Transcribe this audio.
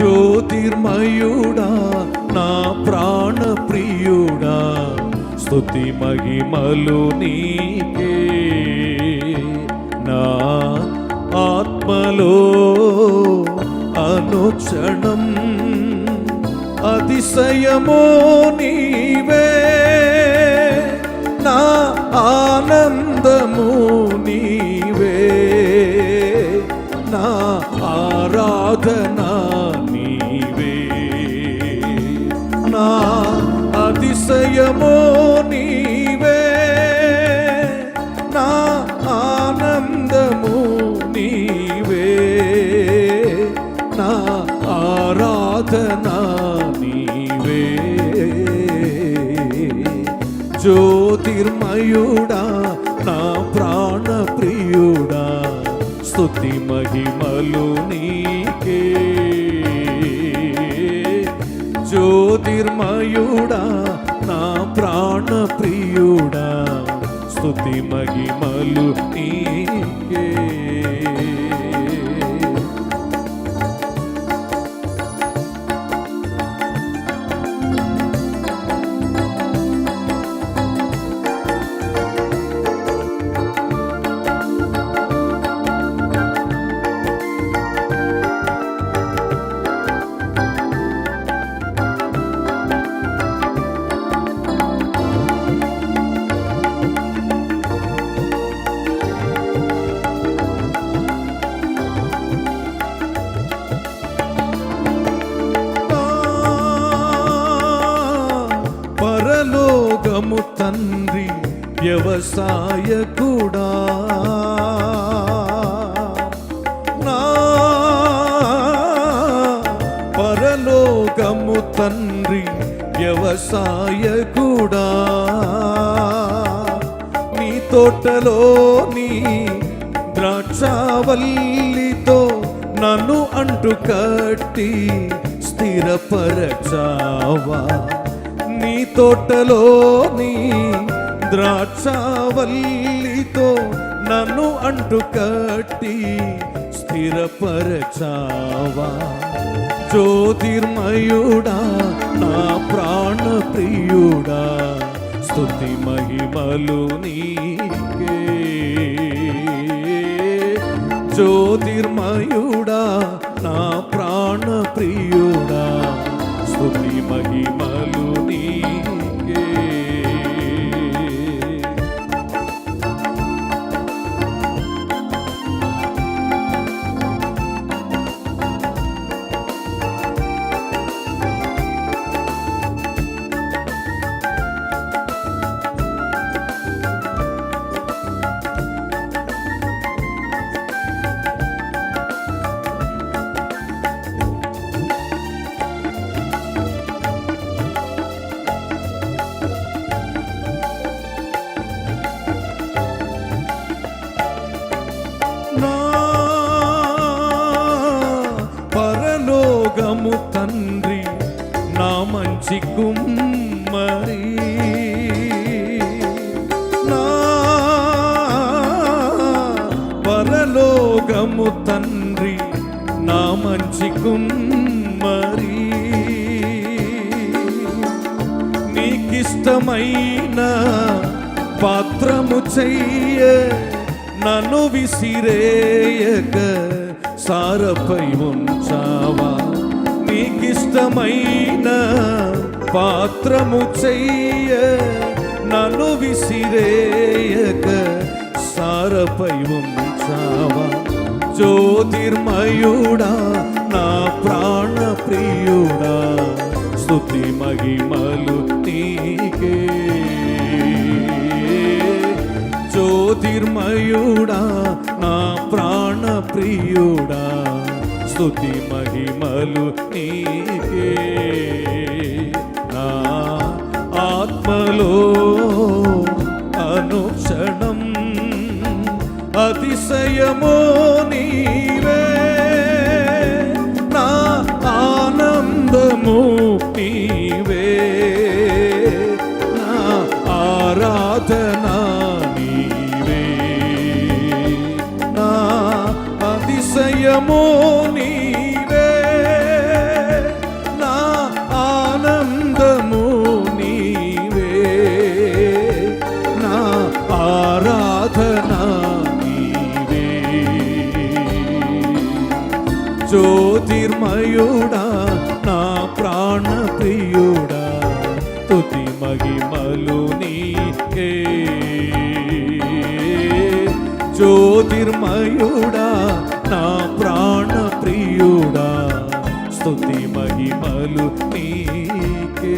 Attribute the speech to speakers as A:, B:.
A: జ్యోతిర్మయుడా నా ప్రాణ ప్రియుడా స్థుతి మహిమలు నీకే. నా ఆత్మలో అనుక్షణం అతిశయమో నీ అతిశయమో నీవే. నా ఆనందము నీవే. నా ఆరాధన నీవే. జ్యోతిర్మయుడా నా ప్రాణ ప్రియుడా స్తుతి మహిమలు జ్యోతిర్మయుడా నా ప్రాణ ప్రియుడా స్తుతి మహిమలు నీకే. పరలోకము తండ్రి వ్యవసాయ కూడా నా పరలోకము తండ్రి వ్యవసాయ కూడా నీ తోటలో నీ ద్రాక్షావల్లితో నన్ను అంటు కట్టి స్థిరపరచావా. నీ తోటలో నీ ద్రాక్షావల్లితో నన్ను అంటు కట్టి స్థిరపరచావా. జ్యోతిర్మయుడా నా ప్రాణ ప్రియుడా స్థుతి మహిమలు నీకే. జ్యోతిర్మయుడా నా ప్రాణ ప్రియుడా మహిమలు నీ తండ్రి నా మంచి కుమ్మరి. నా పరలోకము తండ్రి నా మంచి కుమ్మరి. నీకిష్టమైన పాత్రము చెయ్య నన్ను విసిరేయక సారపై ఉంచావా? నీకిష్టమైన పాత్రము చెయ్య నన్ను విసిరేయక సారపై ఉంచావా? జ్యోతిర్మయుడా నా ప్రాణ ప్రియుడా స్థుతి మహిమలు నీకే. జ్యోతిర్మయుడా నా ప్రాణ ప్రియుడా స్థుతి మహిమలు నీకే. నా ఆత్మలో అనుక్షణం అతిశయమో జ్యోతిర్మయుడా నా ప్రాణప్రియుడా తుతి మహిమలు నీకే. జ్యోతిర్మయుడా నా ప్రాణప్రియుడా స్తుతి మహిమలు నీకే.